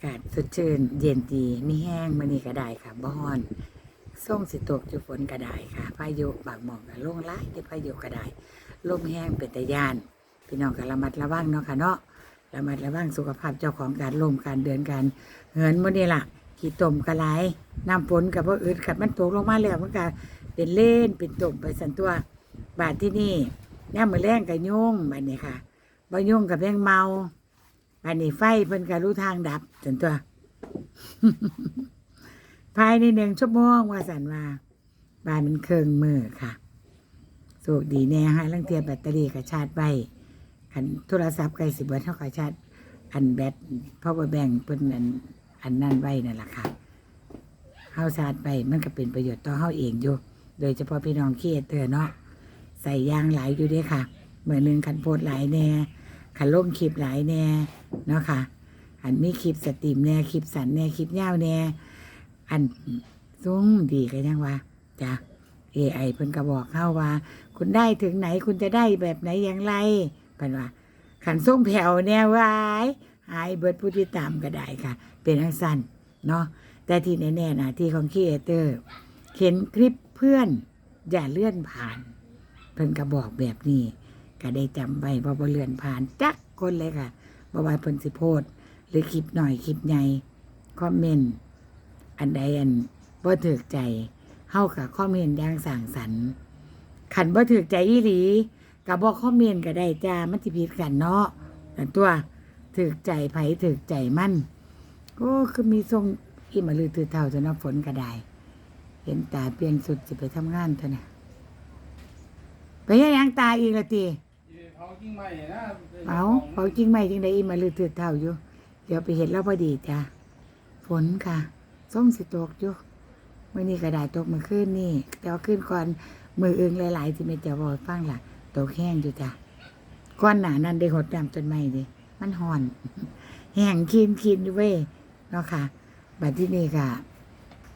ากาศสดชื่น เย็นดีมีแห้งมื้อนี้ก็ได้ค่ะบ่ฮ้อนส่งสิตกอยู่ฝนก็ได้ค่ะ พายุบางหมองก็ลงหลายแต่พายุก็ได้ลมแห้งเป็นตะยาน พี่น้องก็ระมัดระวังเนาะค่ะเนาะระมัดระวังสุขภาพเจ้าของการลมการเดินการเหินมื้อนี้ล่ะขี้ตมก็หลายน้ำฝนก็บ่อึดขัดมันตกลงมาแล้วมันก็เป็นเล่นเป็นตมไปสันตัว บาดที่นี่ย่มมือแรงกับยุ่งบาดนี้ค่ะบ่ยุ่งกับแมงเมา บาดนี้ไฟเพิ่นก็รู้ทางดับจนตัว ภายในหนึ่งชั่วโมงว่าสันว่าบานมันเครื่องมือค่ะโชคดีแน่ฮะลังเทียแบตเตอรี่กับชาร์จไว้อันโทรศัพท์ใกลสิบเบิดเท่ากับชาร์จอันแบตพาวเวอร์แบงเพิ่นอันอันนั่นไว้นั่นแหละค่ะเฮาชาร์จไปมันก็เป็นประโยชน์ต่อเฮาเองอยู่ โดยเฉพาะพี่น้องขี้เตอร์เนาะใส่ยางหลายอยู่ด้วยค่ะเมื่อหนึ่งคันโพดหลายแน่ คันล่มคลิปหลายแน่เนาะค่ะอันมีคลิปสตรีมแน่คลิปสันแน่คลิปยาวแน่อันซุ้งดีกันยังวะจ้ะ AI เพิ่นก็บอกเข้าว่า คุณได้ถึงไหนคุณจะได้แบบไหนอย่างไรเพิ่นว่าขันส่งแผ่วแน่วายหายเบิดผู้ที่ตามก็ได้ค่ะ เป็นทั้งสั้นเนาะแต่ที่แน่ๆนะที่ของครีเอเตอร์เห็นคลิปเพื่อนอย่าเลื่อนผ่าน เพิ่นก็บอกแบบนี้ ก็ได้จำไว้บ่บ่เลื่อนผ่านจักคนเลยค่ะบ่ว่าเพิ่นสิโพสหรือคลิปหน่อยคลิปใหญ่คอมเมนต์อันใดอันบ่ถูกใจเฮากับคอมเมนต์อย่างสร้างสรรค์ขันบ่ถูกใจอีหลีก็บ่คอมเมนต์ก็ได้จ้ามันสิผิดกันเนาะแต่ตัวถูกใจไผถูกใจมันโอ้คือมีทรงอีมาลือตือเท่าจนน้ำฝนก็ได้ เห็นตาเปลี่ยนสุดสิไปทำงานเท่านั้นไปเฮ็ดยังตาอีกละตี เขาจริงไหมนะเอาเขาจริงไหมจริงได้อีมาลือเตืดเท่าอยู่ เดี๋ยวไปเห็นแล้วพอดีจ้ะฝนค่ะส่งสิตกอยู่เมื่อนี้ก็ได้ตกมื่อคืนนี่แต่ว่าขึ้นก่อนมืออึงหลายๆที่ไม่จะบอกฟังล่ะตกแห้งอยู่จ้ะก้อนหนานั้นได้หดน้ำต้นไม้ดิมันห่อน แห้งคีนคีนอยู่เว้ยเนาะค่ะบัดที่นี่ค่ะ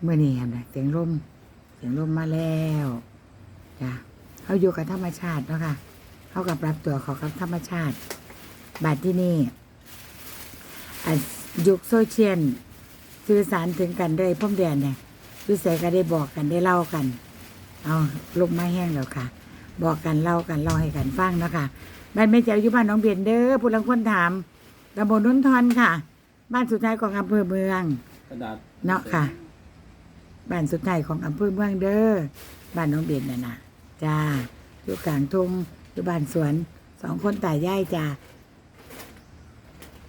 เมื่อนี้เห็นไหมเสียงลมเสียงลมมาแล้วจ้ะเขาอยู่กับธรรมชาติเนาะค่ะ เขากับปรับตัวเขากับธรรมชาติบัดที่นี่อะยุคโซเชียลสื่อสารถึงกันได้พ่อมแดนเนี่ยวิสัยก็ได้บอกกันได้เล่ากัน เอาลมไม้แห้งแล้วค่ะ บอกกันเล่ากันเล่าให้กันฟังเนาะค่ะบ้านแม่เจ้าอยู่บ้านน้องเบียนเด้อผู้ลังคนถามตำบลนุ่นทอนค่ะ บ้านสุดท้ายของอำเภอเมืองกระดาษเนาะค่ะ บ้านสุดท้ายของอำเภอเมืองเด้อบ้านน้องเบนน่ะนะจ้าอยู่กลางทุ่ง อยู่บ้านสวนสองคนตายายจ้า